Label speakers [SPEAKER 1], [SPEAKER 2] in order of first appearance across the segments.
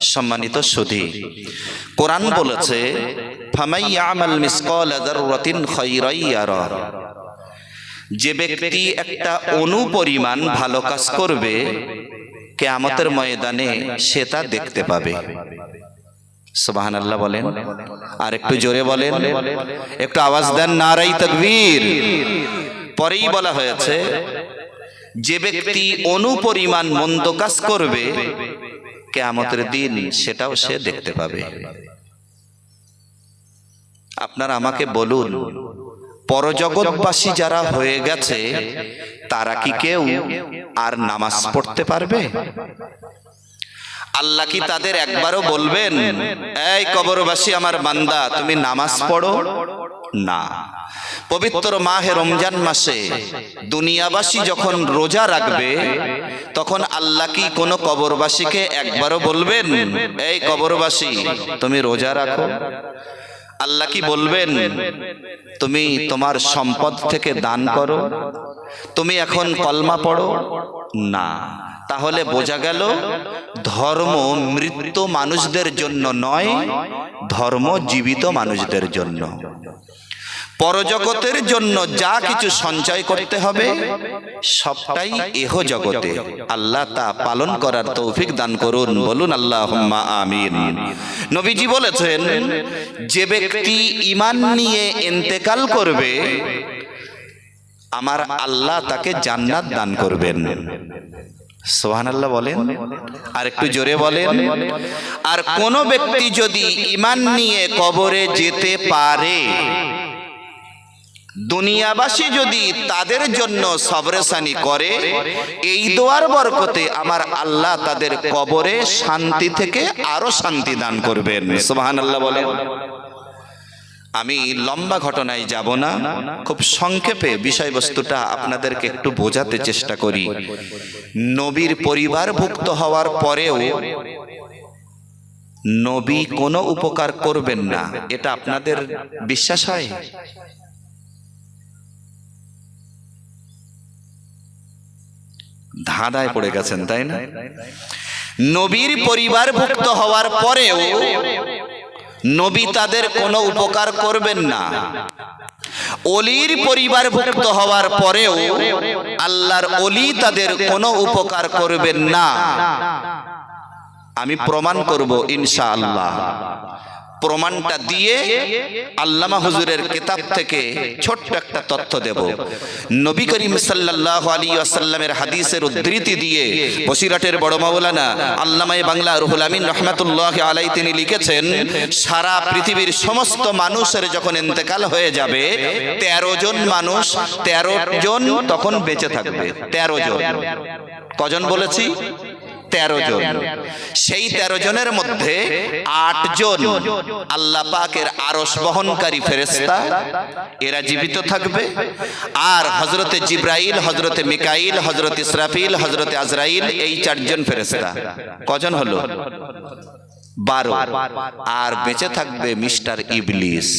[SPEAKER 1] সম্মানিত সুধী। কোরআন বলেছে যে ব্যক্তি একটা অনুপরিমাণ ভালো কাজ করবে কেয়ামতের ময়দানে সে তা দেখতে পাবে। সুবাহান আল্লাহ বলেন। আর একটু জোরে বলেন। একটু আওয়াজ দেন নারাই তকবীর। পরেই বলা হয়েছে যে ব্যক্তি অনুপরিমাণ মন্দ কাজ করবে কেয়ামতের দিন সেটাও সে দেখতে পাবে। আপনারা আমাকে বলুন পরজগৎবাসী যারা হয়ে গেছে তারা কি কেউ আর নামাজ পড়তে পারবে? আল্লাহ কি তাদের একবারও বলবেন এই কবরবাসী আমার বান্দা তুমি নামাজ পড়ো? না। পবিত্র মাহে রমজান মাসে দুনিয়াবাসী যখন রোজা রাখবে, তখন আল্লাহ কি কোনো কবরবাসীকে একবারও বলবেন, এই কবরবাসী, তুমি রোজা রাখো আল্লাহ কি বলবেন, তুমি তোমার সম্পদ থেকে দান করো, তুমি এখন কলমা পড়ো না। তাহলে বোঝা গেল, ধর্ম মৃত্যু মানুষদের জন্য নয়, ধর্ম জীবিত মানুষদের জন্য। পরজগতের জন্য যা কিছু সঞ্চয় করতে হবে, সবটাই এহ জগতে। আল্লাহ তা পালন করার তৌফিক দান করুন, বলুন আল্লাহ আমিন। নবীজি বলেছেন, যে ব্যক্তি ইমান নিয়ে ইন্তেকাল করবে, আমার আল্লাহ তাকে জান্নাত দান করবেন। সোহান আল্লাহ বলেন। আর একটু জোরে বলেন, আর কোন ব্যক্তি যদি ইমান নিয়ে কবরে যেতে পারে দুনিয়াবাসী যদি তাদের জন্য সবরেসানি করে এই দোয়ার বরকতে আমার আল্লাহ তাদের কবরে শান্তি থেকে আরও শান্তি দান করবেন। সোহান আল্লাহ বলেন। আমি লম্বা ঘটনায় যাব না। খুব সংক্ষেপে বিষয়বস্তুটা আপনাদেরকে একটু বোঝাতে চেষ্টা করি। নবীর পরিবারভুক্ত হওয়ার পরেও নবী কোনো উপকার করবেন না। এটা আপনাদের বিশ্বাস হয়। ধাঁধায় পড়ে গেছেন তাই না? নবীর পরিবারভুক্ত হওয়ার পরেও নবী তাদের কোনো উপকার করবেন না। অলির পরিবারভুক্ত হওয়ার পরেও আল্লাহর অলি তাদের কোনো উপকার করবেন না। আমি প্রমাণ করব ইনশা আল্লাহ প্রমাণটা দিয়ে আল্লামা হুজুরের কিতাব থেকে ছোট্ট একটা তথ্য দেব। নবী করিম সাল্লাল্লাহু আলাইহি ওয়াসাল্লামের হাদিসের উদ্ধৃতি দিয়ে বসিরহাটের বড় মাওলানা আল্লামায়ে বাংলা রুহুল আমিন রাহমাতুল্লাহি আলাইহি তিনি লিখেছেন সারা পৃথিবীর সমস্ত মানুষের যখন ইন্তেকাল হয়ে যাবে 13 জন মানুষ 13 জন তখন বেঁচে থাকবে। 13 জন। কজন বলেছি? তেরো জন। সেই তেরো জনের মধ্যে আট জন আল্লাহ পাকের আরস বহনকারী ফেরেস্তা এরা জীবিত থাকবে। আর হজরতে জিব্রাইল হজরতে মিকাইল হজরত ইসরাফিল হজরতে আজরাইল এই চারজন ফেরেস্তা কজন হলো? বারো। আর বেঁচে থাকবে মিস্টার ইবলিস।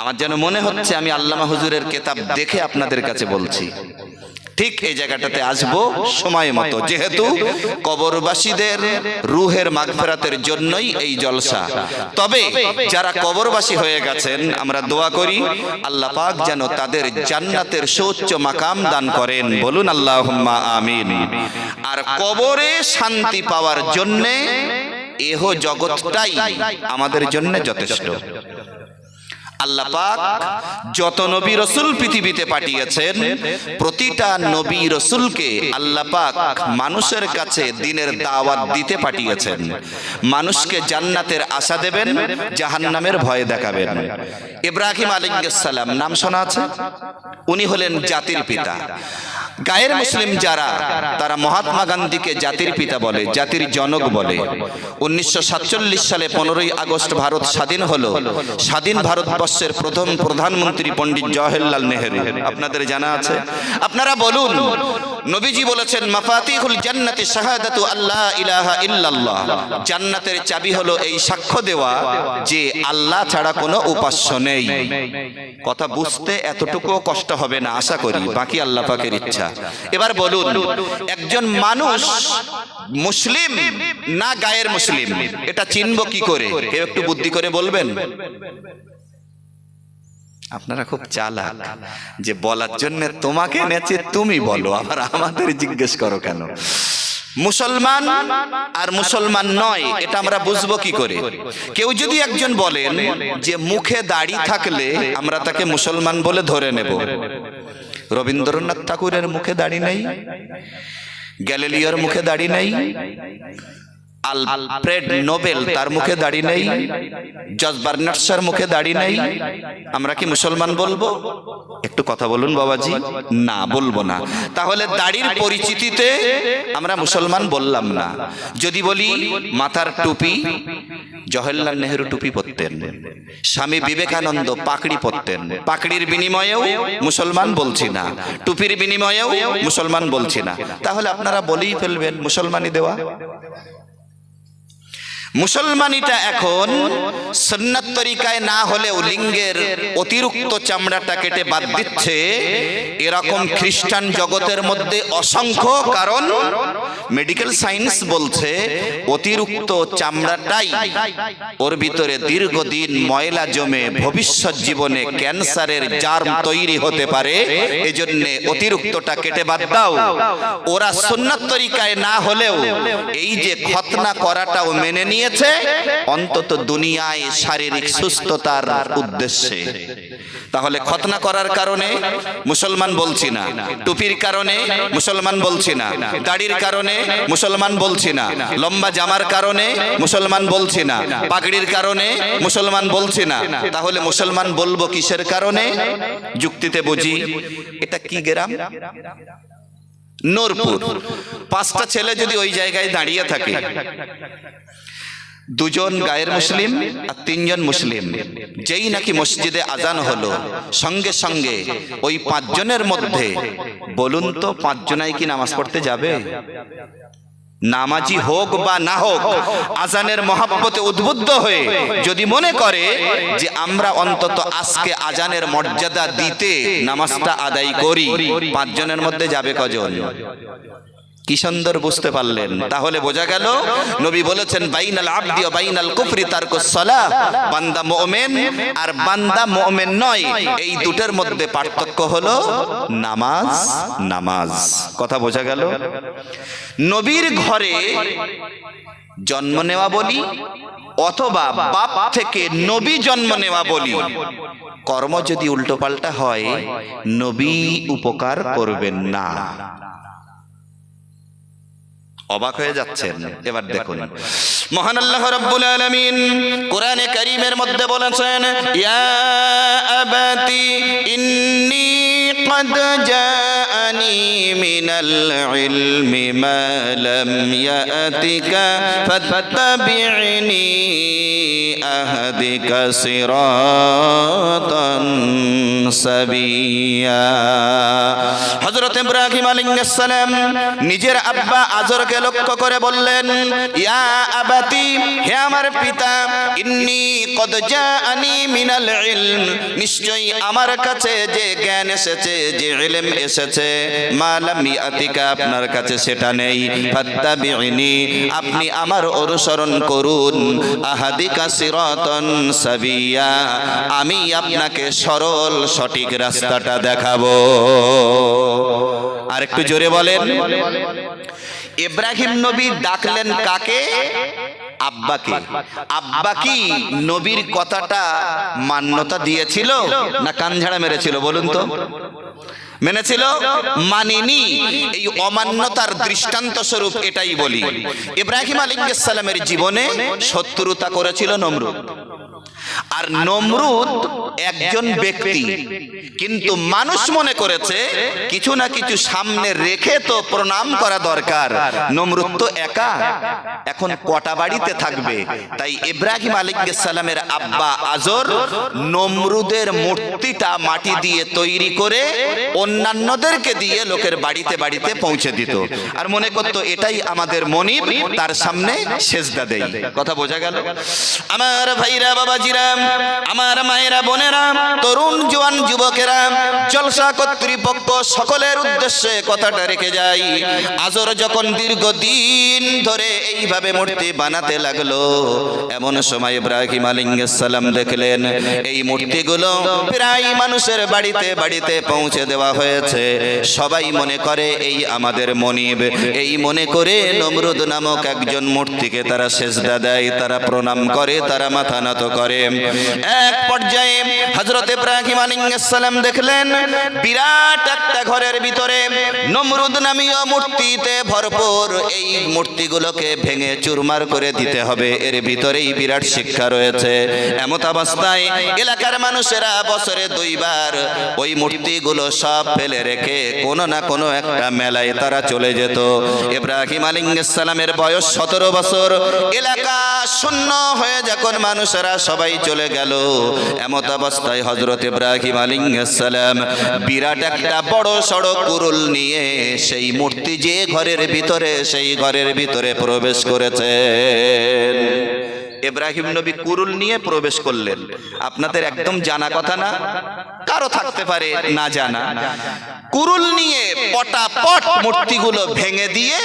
[SPEAKER 1] আমার যেন মনে হচ্ছে আমি আল্লামা হুজুরের কেতাব দেখে আপনাদের কাছে বলছি। ঠিক এই জায়গাটাতে আসব সময় মতো। যেহেতু কবরবাসীদের রুহের মাগফেরাতের জন্যই এই জলসা। তবে যারা কবরবাসী হয়ে গেছেন আমরা দোয়া করি আল্লাহ পাক যেন তাদের জান্নাতের সৌচ্চ মাকাম দান করেন। বলুন আল্লাহ আমিন। আর কবরে শান্তি পাওয়ার জন্যে এহ জগৎটাই আমাদের জন্য যথেষ্ট। আল্লাহ পাক যত নবী রসুল পৃথিবীতে পাঠিয়েছেন, প্রতিটা নবী রসুলকে আল্লাহ পাক মানুষের কাছে দিনের দাওয়াত দিতে পাঠিয়েছেন। মানুষকে জান্নাতের আশা দেবেন, জাহান্নামের ভয় দেখাবেন। ইব্রাহিম আলাইসাল্লাম নাম শোনা আছে? উনি হলেন জাতির পিতা। গায়ের মুসলিম যারা, তারা মহাত্মা গান্ধীকে জাতির পিতা বলে, জাতির জনক বলে। উনিশশো সাতচল্লিশ সালে পনেরোই আগস্ট ভারত স্বাধীন হলো। স্বাধীন ভারতবর্ষ ভারতবর্ষের প্রথম প্রধানমন্ত্রী পণ্ডিত জওয়াহরলাল নেহেরু। আপনাদের জানা আছে? আপনারা বলুন, নবীজি বলেছেন, মাফাতিহুল জান্নাতি শাহাদাতু আল্লাহ ইলাহা ইল্লাল্লাহ। জান্নাতের চাবি হলো এই সাক্ষ্য দেওয়া যে আল্লাহ ছাড়া কোনো উপাস্য নেই। কথা বুঝতে এতটুকু কষ্ট হবে না, আশা করি, বাকি আল্লাহ পাকের ইচ্ছা। এবার বলুন, একজন মানুষ মুসলিম না গায়ের মুসলিম? এটা চিনব কি করে? কেউ একটু বুদ্ধি করে বলবেন? আপনারা খুব চালাক যে বলার জন্য তোমাকে নেচে তুমি বলো। আবার আমাদের জিজ্ঞেস করো কেন? মুসলমান আর মুসলমান নয় এটা আমরা বুঝব কি করে? কেউ যদি একজন বলেন যে মুখে দাড়ি থাকলে আমরা তাকে মুসলমান বলে ধরে নেব। রবীন্দ্রনাথ ঠাকুরের মুখে দাড়ি নেই গ্যালিলিওর মুখে দাড়ি নেই আলফ্রেড নোবেল, তার মুখে দাড়ি নেই, জজ বার্নার্সার মুখে দাড়ি নেই। আমরা কি মুসলমান বলব? একটু কথা বলুন বাবাজি, না বলব না। তাহলে দাড়ির পরিচিতিতে আমরা মুসলমান বললাম না। যদি বলি, মাথার টুপি, জওহরলাল নেহেরু টুপি পরতেন, স্বামী বিবেকানন্দ পাকড়ি পরতেন, পাকড়ির বিনিময়েও মুসলমান বলছি না, টুপির বিনিময়েও মুসলমান বলছি না। তাহলে আপনারা বলেই ফেলবেন মুসলমানি দেওয়া। মুসলমানিটা এখন সন্ন্যত তরিকায় না হলেও লিঙ্গের অতিরিক্ত চামড়াটা কেটে বাদ দিচ্ছে। এরকম খ্রিস্টান জগতের মধ্যে অসংখ্য, কারণ মেডিকেল সায়েন্স বলছে অতিরিক্ত চামড়াটাই ওর ভিতরে দীর্ঘদিন ময়লা জমে ভবিষ্যৎ জীবনে ক্যান্সারের জার্ম তৈরি হতে পারে। এজন্য অতিরিক্তটা কেটে বাদ দাও। ওরা সুন্নাত তরিকায় না হলেও এই যে খতনা করাটাও মেনে নিয়েছে অন্তত দুনিয়ায় শারীরিক সুস্থতার উদ্দেশ্যে। তাহলে খতনা করার কারণে মুসলমান বলছি না। টুপির কারণে মুসলমান বলছি না। দাড়ির কারণে মুসলমান বলছি না। লম্বা জামার কারণে মুসলমান বলছি না। পাগড়ির কারণে মুসলমান বলছি না। তাহলে মুসলমান বলব কিসের কারণে? যুক্তিতে বুঝি। এটা কি গ্রাম? নূরপুর। পাঁচটা ছেলে যদি ওই জায়গায় দাঁড়িয়ে থাকে দুজন গায়ের মুসলিম আর তিনজন মুসলিম। যেই নাকি মসজিদে আজান হলো সঙ্গে সঙ্গে ওই পাঁচজনের মধ্যে বলুন তো পাঁচজনাই কি নামাজ পড়তে যাবে? নামাজি হোক বা না হোক আজানের মহাব্বতে উদ্বুদ্ধ হয়ে যদি মনে করে যে আমরা অন্তত আজকে আজানের মর্যাদা দিতে নামাজটা আদায় করি পাঁচজনের মধ্যে যাবে কজন? কি সুন্দর বুঝতে পারলেন? তাহলে বোঝা গেল, নবী বলেছেন, বাইনাল আবদি ও বাইনাল কুফরি তারকুস সালাহ বান্দা মুমিন আর বান্দা মুমিন নয়। এই দুটোর মধ্যে পার্থক্য হলো নামাজ নামাজ। কথা বোঝা গেল? নবীর ঘরে জন্ম নেওয়া বলি অথবা বাপ থেকে নবী জন্ম নেওয়া বলি। কর্ম যদি উল্টোপাল্টা হয়, নবী উপকার করবেন না। অবাক হয়ে যাচ্ছেন। এবার দেখুন। মহান আল্লাহ রাব্বুল আলামিন কোরআনে কারীমের মধ্যে বলেছেন ইয়া আবাতি ইন্নী قد جاءني من العلم ما لم يأتك فاتبعني أهدك صراطا سبيا হযরত ইব্রাহিম আলাইহিস সালাম নিজের আব্বা আজরকে লক্ষ্য করে বললেন ইয়া আবাতি হে আমার পিতা ইন্নী কদ জাআনি মিনাল ইলম নিশ্চয়ই আমার কাছে যে জ্ঞান এসেছে যে ইলম এসেছে মালাম আপনার কাছে সেটা নেই। আপনি আমার অনুসরণ করুন। আহাদিকা সিরাতান সাবিয়া, আমি আপনাকে সরল, সঠিক রাস্তাটা দেখাবো। আর একটু জোরে বলেন। ইব্রাহিম নবী ডাকলেন কাকে? আব্বাকে। আব্বা কি নবীর কথাটা মান্যতা দিয়েছিল না কানঝাড়া মেরেছিল? বলুন তো। মেনেছিল? মানিনি। এই অমান্যতার দৃষ্টান্ত স্বরূপ এটাই বলি। ইব্রাহিম আলিঙ্গের জীবনে শত্রুতা করেছিল নমরুদ। আর নমরুদ একজন ব্যক্তি। কিন্তু মানুষ মনে করেছে কিছু না কিছু সামনে রেখে তো প্রণাম করা দরকার। নমরুদ তো একা। এখন কটা বাড়িতে থাকবে? তাই ইব্রাহিম আলাইহিসসালামের আব্বা আজর নমরুদের মূর্তিটা মাটি দিয়ে তৈরি করে অন্যান্যদেরকে দিয়ে লোকের বাড়িতে বাড়িতে পৌঁছে দিত। আর মনে করতো এটাই আমাদের মনিব, তার সামনে সেজদা দেই কথা বোঝা গেল? আমার ভাইরা, বাবাজিরা আমার মায়েরা, বোনেরা, তরুণ, জোয়ান যুবকেরা, জলসা কর্তৃপক্ষ সকলের উদ্দেশ্যে কথাটা রেখে যাই। আজর যখন দীর্ঘদিন ধরে এইভাবে মূর্তি বানাতে লাগল, এমন সময় ইব্রাহিম আলাইহিসসালাম দেখলেন, এই মূর্তিগুলো প্রায় মানুষের বাড়িতে বাড়িতে পৌঁছে দেওয়া হয়েছে। সবাই মনে করে এই আমাদের মনিব। এই মনে করে নমরুদ নামক একজন মূর্তিকে তারা সেজদা দেয়, তারা প্রণাম করে, তারা মাথা নত করে। এক পর্যায়ে হযরত ইব্রাহিম আলাইহিস সালাম দেখলেন, বিরাট একটা ঘরের ভিতরে নমরুদ নামীয় মূর্তিতে ভরপুর এই মূর্তিগুলোকে ভেঙে চুরমার করে দিতে হবে। এর ভিতরেই বিরাট শিক্ষা রয়েছে। এমত অবস্থায় এলাকার মানুষেরা বছরে দুইবার ওই মূর্তিগুলো সব ফেলে রেখে কোনো না কোনো একটা মেলায় তারা চলে যেত। ইব্রাহিম আলাইহিস সালামের বয়স সতেরো বছর। এলাকা শূন্য হয়ে যখন মানুষেরা সবাই চলে গেল। এমত অবস্থায় হজরত ইব্রাহিম সালাম বিরাট একটা বড় সড়ক কুরুল নিয়ে সেই মূর্তি যে ঘরের ভিতরে, সেই ঘরের ভিতরে প্রবেশ করেছে ইব্রাহিম নবী কুরুল নিয়ে প্রবেশ করলেন। আপনাদের একদম জানা কথা না? কারও থাকতে পারে, না জানা। কুরুল নিয়ে পটাপট মূর্তিগুলো ভেঙে দিয়ে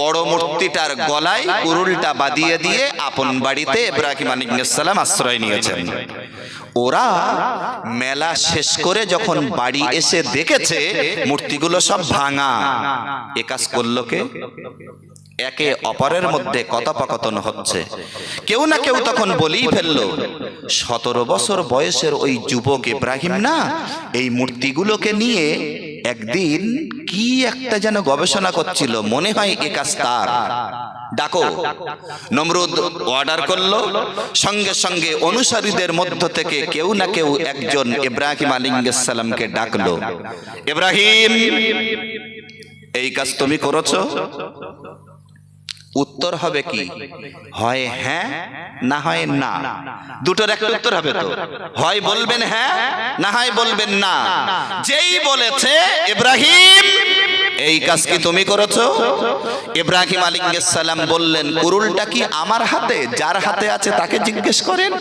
[SPEAKER 1] বড় মূর্তিটার গলায় কুরুলটা বাদিয়ে দিয়ে আপন বাড়িতে ইব্রাহিম আলাইহিসসালাম আশ্রয় নিয়েছেন। ওরা মেলা শেষ করে যখন বাড়ি এসে দেখেছে, মূর্তিগুলো সব ভাঙা। এ কাজ করল কে? একে অপরের মধ্যে কথোপকথন হচ্ছে। কেউ না কেউ তখন বলেই ফেলল, সতেরো বছর বয়সের ওই যুবক ইব্রাহিম না, এই মূর্তিগুলোকে নিয়ে একদিন কি একটা যেন গবেষণা করছিল, মনে হয় এ কাজ তার। ডাকো। নমরুদ অর্ডার করল, সঙ্গে সঙ্গে অনুসারীদের মধ্য থেকে কেউ না কেউ একজন ইব্রাহিম আলিঙ্গসালামকে ডাকলো, ইব্রাহিম, এই কাজ তুমি করেছ? উত্তর হবে কি? হয় হ্যাঁ না হয় না। দুটোর একটা উত্তর হবে তো। হয় বলবেন হ্যাঁ না হয় বলবেন না। যেই বলেছে, ইব্রাহিম, এই কাজ কি তুমি করেছ? ইব্রাহিম আলাইহিস সালাম বললেন কুরুলটা কি আমার হাতে? যার হাতে আছে তাকে জিজ্ঞেস করেন?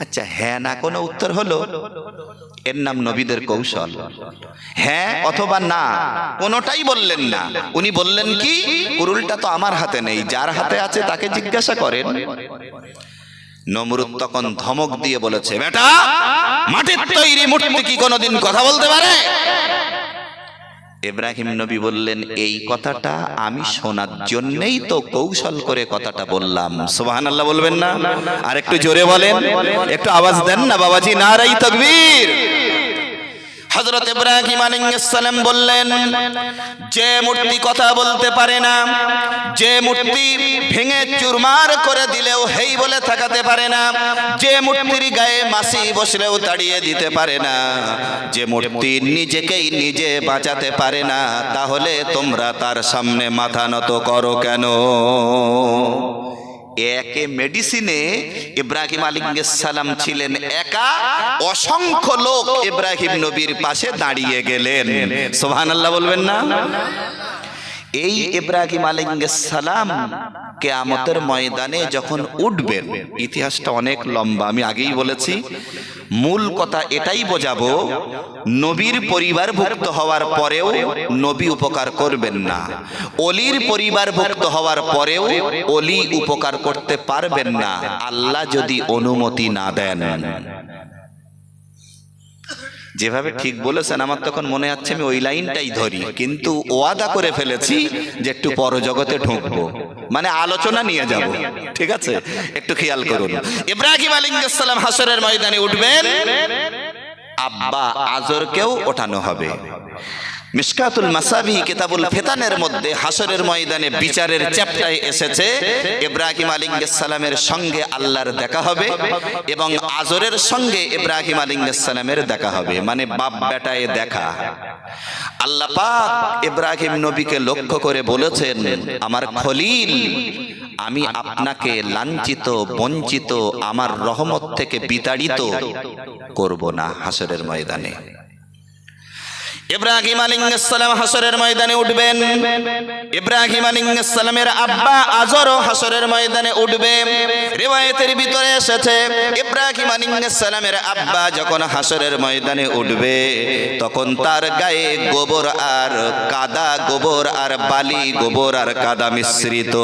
[SPEAKER 1] আচ্ছা হ্যাঁ না কোনো উত্তর হলো? এর নাম নবীদের কৌশল। হ্যাঁ অথবা না কোনোটাই বললেন না। উনি বললেন কি কুরুলটা তো আমার হাতে নেই যার হাতে আছে তাকে জিজ্ঞাসা করেন। নমরুদ তখন ধমক দিয়ে বলেছে বেটা মাটির তৈরি মূর্তি কি কোনোদিন কথা বলতে পারে? ইব্রাহিম নবী বললেন, এই কথাটা আমি শোনার জন্যই তো কৌশল করে কথাটা বললাম। সোহান আল্লাহ বলবেন না? আর একটু জোরে বলেন। একটু আওয়াজ দেন না, বাবাজি, নারাই তকবীর। হযরত ইব্রাহিম সালাম বললেন, যে মূর্তি কথা বলতে পারে না, যে মূর্তি ভেঙে চুরমার করে দিলেও হেই বলে থাকাতে পারে না, যে মূর্তির গায়ে মাসি বসলেও তাড়িয়ে দিতে পারে না, যে মূর্তি নিজেকেই নিজে বাঁচাতে পারে না, তাহলে তোমরা তার সামনে মাথা নত করো কেন? একে মেডিসিনে ইব্রাহিম সালাম ছিলেন একা, অসংখ্য লোক ইব্রাহিম নবীর পাশে দাঁড়িয়ে গেলেন। সোহান আল্লাহ বলবেন না? এই ইব্রাহিম সালাম কেয়ামতের ময়দানে যখন উঠবেন ইতিহাসটা অনেক লম্বা আমি আগেই বলেছি মূল কথা এটাই বোঝাবো নবীর পরিবারভুক্ত হওয়ার পরেও নবী উপকার করবেন না। অলির পরিবারভুক্ত হওয়ার পরেও অলি উপকার করতে পারবেন না। আল্লাহ যদি অনুমতি না দেন। যেভাবে ঠিক বলেছেন আমার তখন মনে হচ্ছে আমি ওই লাইনটাই ধরি। কিন্তু ওয়াদা করে ফেলেছি যে একটু পরজগতে ঢুকবো। মানে আলোচনা নিয়ে যাব। ঠিক আছে? একটু খেয়াল করুন। ইব্রাহিম আলিঙ্গাসাল্লাম হাসরের ময়দানে উঠবেন। আব্বা আজরকেও ওঠানো হবে। মিসকাতুল মাসাবি কিতাবুল ফেতানের মধ্যে হাসরের ময়দানে বিচারের চ্যাপ্টায় এসেছে। ইব্রাহিম আলাইহিস সালামের সঙ্গে আল্লাহর দেখা হবে এবং আজরের সঙ্গে ইব্রাহিম আলাইহিস সালামের দেখা হবে। মানে বাপ বেটায় দেখা। আল্লাহ পাক ইব্রাহিম নবীকে লক্ষ্য করে বলেছেন, আমার খলিল, আমি আপনাকে লাঞ্ছিত, বঞ্চিত, আমার রহমত থেকে বিতাড়িত করব না হাসরের ময়দানে। ইব্রাহিম আলাইহিসসালাম হাসরের ময়দানে উঠবেন। ইব্রাহিম আলাইহিসসালামের আব্বা আজরও হাসরের ময়দানে উঠবে। রিওয়ায়াতের ভিতরে এসেছে ইব্রাহিম আলাইহিসসালামের আব্বা যখন হাসরের ময়দানে উঠবে, তখন তার গায়ে গোবর আর কাদা গোবর আর বালি গোবর আর কাদা মিশ্রিত।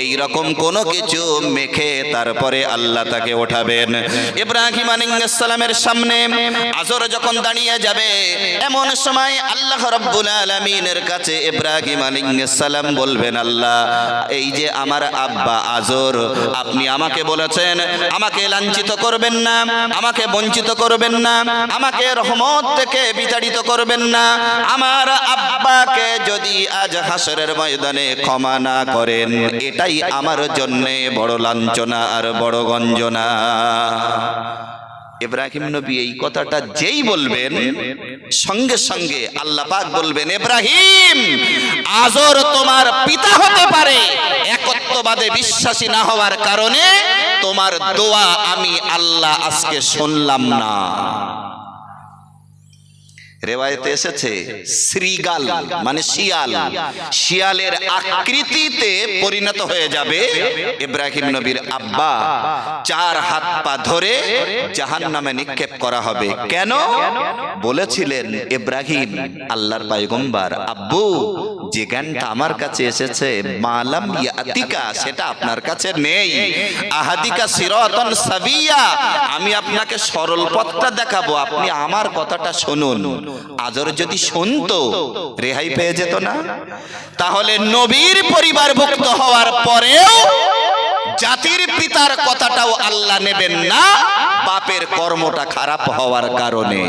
[SPEAKER 1] এই রকম কোনো কিছু মেখে তারপরে আল্লাহ তাকে ওঠাবেন। ইব্রাহিম আলাইহিসসালামের সামনে আজর যখন দাঁড়িয়ে যাবে, এমন সময় আল্লাহ রাব্বুল আলামিনের কাছে ইব্রাহিম আলাইহিস সালাম বলবেন, আল্লাহ, এই যে আমার আব্বা আজর, আপনি আমাকে বলেছেন, আমাকে লাঞ্ছিত করবেন না, আমাকে বঞ্চিত করবেন না, আমাকে রহমত থেকে বিতাড়িত করবেন না, আমার আব্বাকে যদি আজ হাসরের ময়দানে ক্ষমা না করেন, এটাই আমার জন্য বড় লাঞ্ছনা আর বড় গঞ্জনা। ইব্রাহিম নবী এই কথাটা যেই বলবেন, সঙ্গে সঙ্গে আল্লাহ পাক বলবেন, ইব্রাহিম আজর তোমার পিতা হতে পারে। একত্ববাদে বিশ্বাসী না হওয়ার কারণে তোমার দোয়া আমি আল্লাহ আজকে শুনলাম না। রেওয়ায়তে এসেছে, শ্রীগাল মানে শিয়াল। শিয়ালের আকৃতিতে পরিণত হয়ে যাবে ইব্রাহিম নবীর আব্বা। চার হাত পা ধরে জাহান নামে নিক্ষেপ করা হবে। কেন? বলেছিলেন ইব্রাহিম, আল্লাহর পায়গম্বার, আব্বু যে জ্ঞানটা আমার কাছে এসেছে, মালাম ইয়াতিকা, সেটা আপনার কাছে নেই। আহাদিকা সিরাতান সাবিয়া, আমি আপনাকে সরল পথটা দেখাবো, আপনি আমার কথাটা শুনুন। আজর যদি শুনতো, রেহাই পেয়ে যেত না। তাহলে নবীর পরিবারভুক্ত হওয়ার পরেও জাতির পিতার কথাটাও আল্লাহ নেবেন না, বাপের কর্মটা খারাপ হওয়ার কারণে।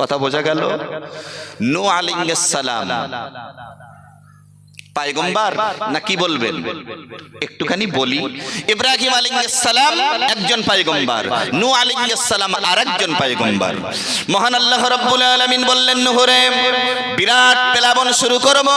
[SPEAKER 1] কথা বোঝা গেল? নো আলিঙ্গের সালাম পায়গম্বার না কি বলবেন? একটুখানি বলি ইব্রাহিম আলাইহিস সালাম একজন পায়গম্বার নূহ আলাইহিস সালাম আরেকজন পায়গম্বার। মহান আল্লাহ রাব্বুল আলামিন বললেন নূহরে বিরাট পেলাবন শুরু করব।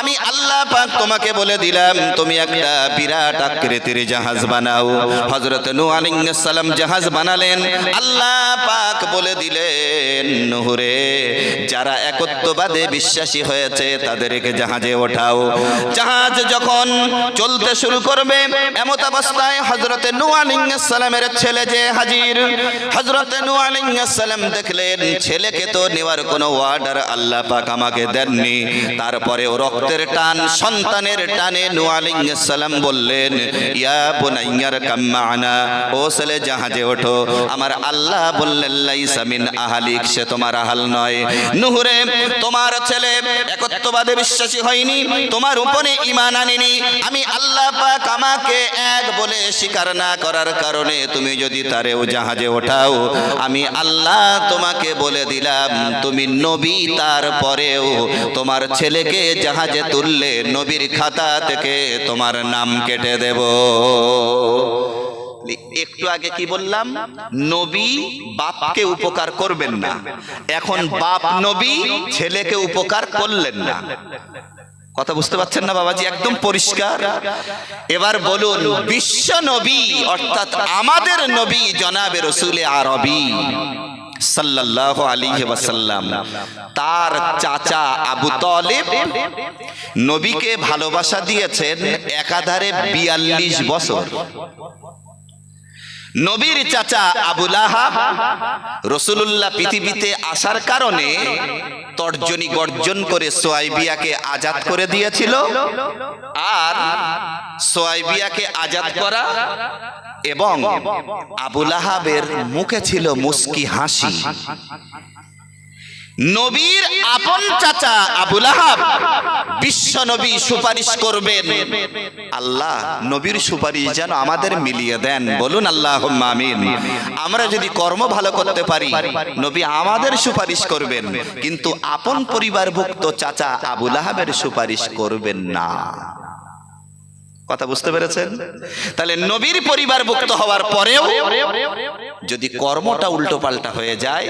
[SPEAKER 1] আমি আল্লাহ পাক তোমাকে বলে দিলাম তুমি একটা বিরাট আকৃতির জাহাজ বানাও। হযরত নূহ আলাইহিস সালাম জাহাজ বানালেন। আল্লাহ পাক বলে দিলেন নূহরে যারা একত্ববাদে বিশ্বাসী হয়েছে তাদেরকে জাহাজে ওঠাও। জাহাজ যখন চলতে শুরু করবে, এমত অবস্থায় হজরতে নূ ছেলে যে হাজির হজরতে নূ দেখলেন, ছেলেকে তো নেওয়ার কোনো অর্ডার আল্লাহ পাক আমাকে দেননি। তারপরেও রক্তের টান, সন্তানের টানে নূ বললেন, ইয়া বুনাইয়ার কাম্মানা ও ছেলে জাহাজে ওঠো। আমার আল্লাহ বললেন, লাইসা মিন আহালিক, সে তোমার আহাল নয়। নুহুরে, তোমার ছেলে একত্ববাদে বিশ্বাসী হয়নি, তোমার উপরে ইমান আনিনি। আমি আল্লাহ পাক আমাকে এক বলে স্বীকার না করার কারণে তুমি যদি তারেও জাহাজে ওঠাও, আমি আল্লাহ তোমাকে বলে দিলাম, তুমি নবী তারপরেও তোমার ছেলেকে জাহাজে তুললে নবীর খাতা থেকে তোমার নাম কেটে দেব। একটু আগে কি বললাম? নবী বাপকে উপকার করবেন না। এখন বাপ নবী, ছেলেকে উপকার করলেন না। কথা বুঝতে পারছেন না বাবাজি? একদম পরিষ্কার। এবার বলুন, বিশ্ব নবী, অর্থাৎ আমাদের নবী জনাবে রসুলে আরবি সাল্লাল্লাহু আলাইহি ওয়াসাল্লাম। তার চাচা আবু নবীকে ভালোবাসা দিয়েছেন একাধারে বিয়াল্লিশ বছর। নবীর চাচা আবুল আহাব রসুলুল্লাহ পৃথিবীতে আসার কারণে তর্জনী গর্জন করে সোয়াইবিয়াকে আজাদ করে দিয়েছিল। আর সোয়াইবিয়াকে আজাদ করা এবং আবুল আহাবের মুখে ছিল মুস্কি হাসি। নবীর আপন চাচা আবুল আহাব বিশ্ব নবী সুপারিশ করবেন। আল্লাহ নবীর সুপারিশ যেন আমাদের মিলিয়ে দেন। বলুন আল্লাহ আমরা যদি কর্ম ভালো করতে পারি, নবী আমাদের সুপারিশ করবেন। কিন্তু আপন পরিবারভুক্ত চাচা আবুল আহাবের সুপারিশ করবেন না। কথা বুঝতে পেরেছেন? তাহলে নবীর পরিবার ভুক্ত হওয়ার পরেও যদি কর্মটা উল্টো পাল্টা হয়ে যায়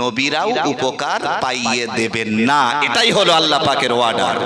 [SPEAKER 1] নবীরাও উপকার পাইয়ে দেবেন না। এটাই হলো আল্লাহ পাকের ওয়ার্ডার